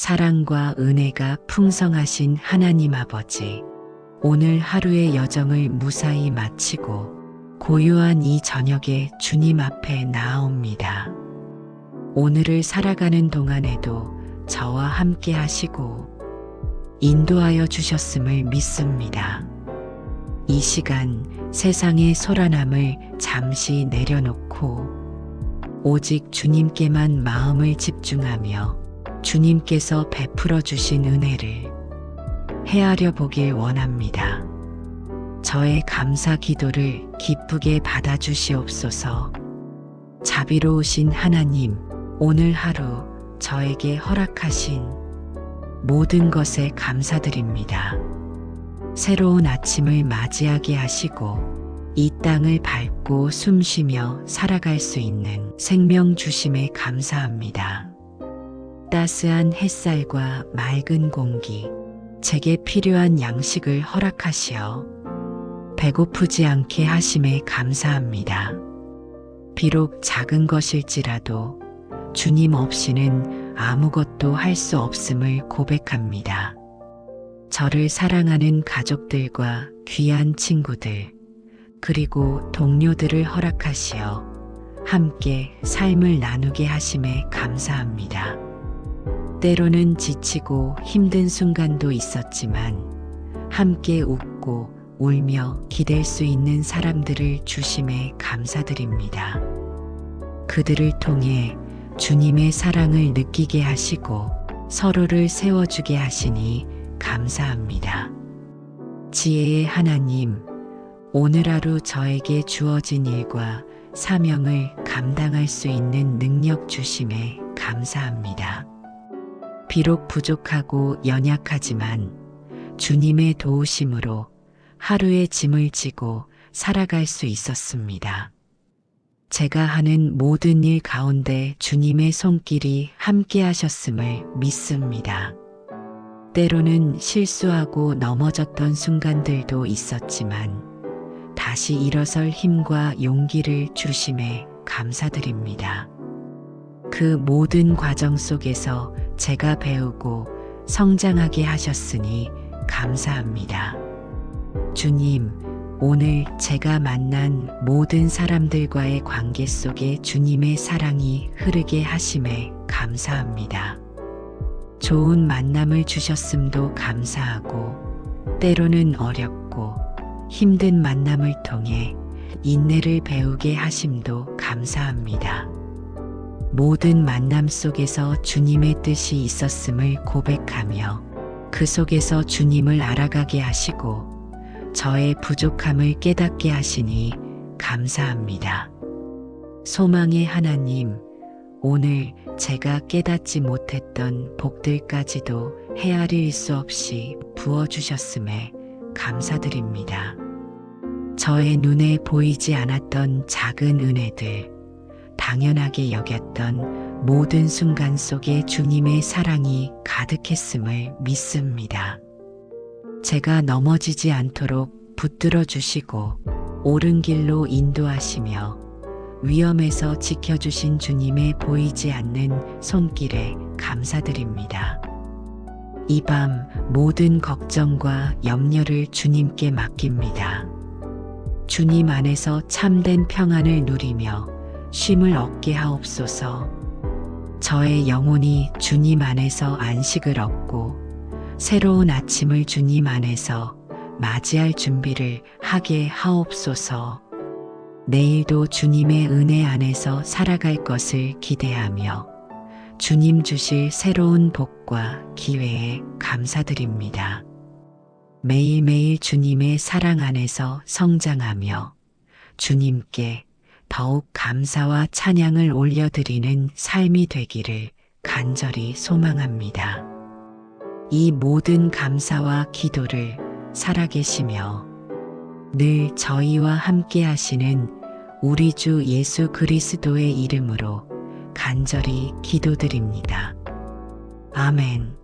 사랑과 은혜가 풍성하신 하나님 아버지, 오늘 하루의 여정을 무사히 마치고 고요한 이 저녁에 주님 앞에 나아옵니다. 오늘을 살아가는 동안에도 저와 함께 하시고 인도하여 주셨음을 믿습니다. 이 시간 세상의 소란함을 잠시 내려놓고 오직 주님께만 마음을 집중하며 주님께서 베풀어 주신 은혜를 헤아려 보길 원합니다. 저의 감사 기도를 기쁘게 받아주시옵소서. 자비로우신 하나님, 오늘 하루 저에게 허락하신 모든 것에 감사드립니다. 새로운 아침을 맞이하게 하시고 이 땅을 밟고 숨쉬며 살아갈 수 있는 생명 주심에 감사합니다. 따스한 햇살과 맑은 공기, 제게 필요한 양식을 허락하시어 배고프지 않게 하심에 감사합니다. 비록 작은 것일지라도 주님 없이는 아무것도 할 수 없음을 고백합니다. 저를 사랑하는 가족들과 귀한 친구들, 그리고 동료들을 허락하시어 함께 삶을 나누게 하심에 감사합니다. 때로는 지치고 힘든 순간도 있었지만 함께 웃고 울며 기댈 수 있는 사람들을 주심에 감사드립니다. 그들을 통해 주님의 사랑을 느끼게 하시고 서로를 세워주게 하시니 감사합니다. 지혜의 하나님, 오늘 하루 저에게 주어진 일과 사명을 감당할 수 있는 능력 주심에 감사합니다. 비록 부족하고 연약하지만 주님의 도우심으로 하루의 짐을 지고 살아갈 수 있었습니다. 제가 하는 모든 일 가운데 주님의 손길이 함께 하셨음을 믿습니다. 때로는 실수하고 넘어졌던 순간들도 있었지만 다시 일어설 힘과 용기를 주심에 감사드립니다. 그 모든 과정 속에서 제가 배우고 성장하게 하셨으니 감사합니다. 주님, 오늘 제가 만난 모든 사람들과의 관계 속에 주님의 사랑이 흐르게 하심에 감사합니다. 좋은 만남을 주셨음도 감사하고, 때로는 어렵고 힘든 만남을 통해 인내를 배우게 하심도 감사합니다. 모든 만남 속에서 주님의 뜻이 있었음을 고백하며 그 속에서 주님을 알아가게 하시고 저의 부족함을 깨닫게 하시니 감사합니다. 소망의 하나님, 오늘 제가 깨닫지 못했던 복들까지도 헤아릴 수 없이 부어주셨음에 감사드립니다. 저의 눈에 보이지 않았던 작은 은혜들, 당연하게 여겼던 모든 순간 속에 주님의 사랑이 가득했음을 믿습니다. 제가 넘어지지 않도록 붙들어 주시고 옳은 길로 인도하시며 위험에서 지켜주신 주님의 보이지 않는 손길에 감사드립니다. 이 밤 모든 걱정과 염려를 주님께 맡깁니다. 주님 안에서 참된 평안을 누리며 쉼을 얻게 하옵소서. 저의 영혼이 주님 안에서 안식을 얻고 새로운 아침을 주님 안에서 맞이할 준비를 하게 하옵소서. 내일도 주님의 은혜 안에서 살아갈 것을 기대하며 주님 주실 새로운 복과 기회에 감사드립니다. 매일매일 주님의 사랑 안에서 성장하며 주님께 더욱 감사와 찬양을 올려드리는 삶이 되기를 간절히 소망합니다. 이 모든 감사와 기도를 살아계시며 늘 저희와 함께 하시는 우리 주 예수 그리스도의 이름으로 간절히 기도드립니다. 아멘.